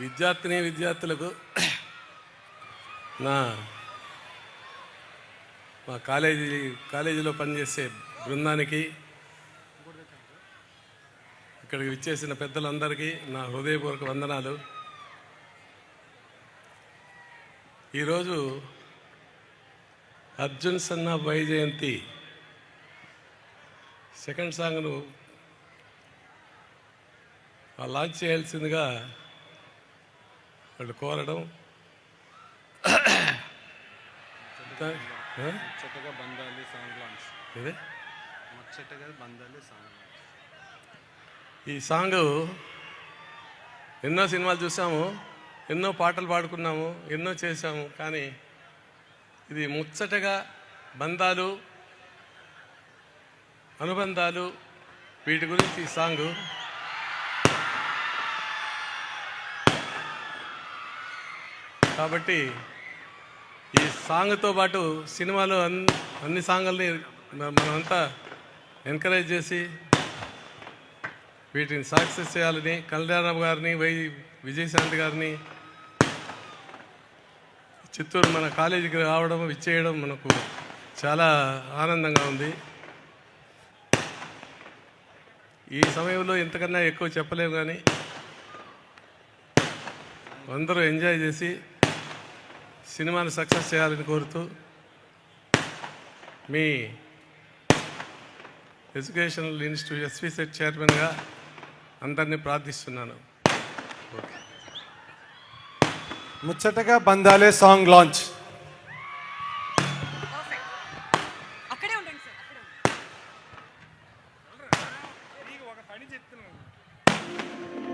విద్యార్థిని విద్యార్థులకు నా మా కాలేజీ కాలేజీలో పనిచేసే బృందానికి ఇక్కడికి విచ్చేసిన పెద్దలందరికీ నా హృదయపూర్వక వందనాలు. ఈరోజు అర్జున్ సన్నా వైజయంతి సెకండ్ సాంగ్ను లాంచ్ చేయాల్సిందిగా వాళ్ళు కోరడం? ముచ్చటగా బంధాలి సాంగ్ లాంచ్ ఇదే ముచ్చటగా బంధాలి సాంగ్ లాంచ్ ఈ సాంగ్ ఎన్నో సినిమాలు చూసాము ఎన్నో పాటలు పాడుకున్నాము ఎన్నో చేసాము కానీ ఇది ముచ్చటగా బంధాలు అనుబంధాలు వీటి గురించి ఈ సాంగ్ కాబట్టి ఈ సాంగ్తో పాటు సినిమాలో అన్ని అన్ని సాంగుల్ని మనమంతా ఎంకరేజ్ చేసి వీటిని సక్సెస్ చేయాలని కళ్యాణరావు గారిని వై విజయశాంతి గారిని చిత్తూరు మన కాలేజీకి రావడం ఇచ్చేయడం మనకు చాలా ఆనందంగా ఉంది. ఈ సమయంలో ఇంతకన్నా ఎక్కువ చెప్పలేము కానీ అందరూ ఎంజాయ్ చేసి సినిమాను సక్సెస్ చేయాలని కోరుతూ మీ ఎడ్యుకేషనల్ ఇన్స్టిట్యూట్ ఎస్వి సెట్ చైర్మన్గా అందరినీ ప్రార్థిస్తున్నాను. ముచ్చటగా బందాలే సాంగ్ లాంచ్. చెప్తున్నాను.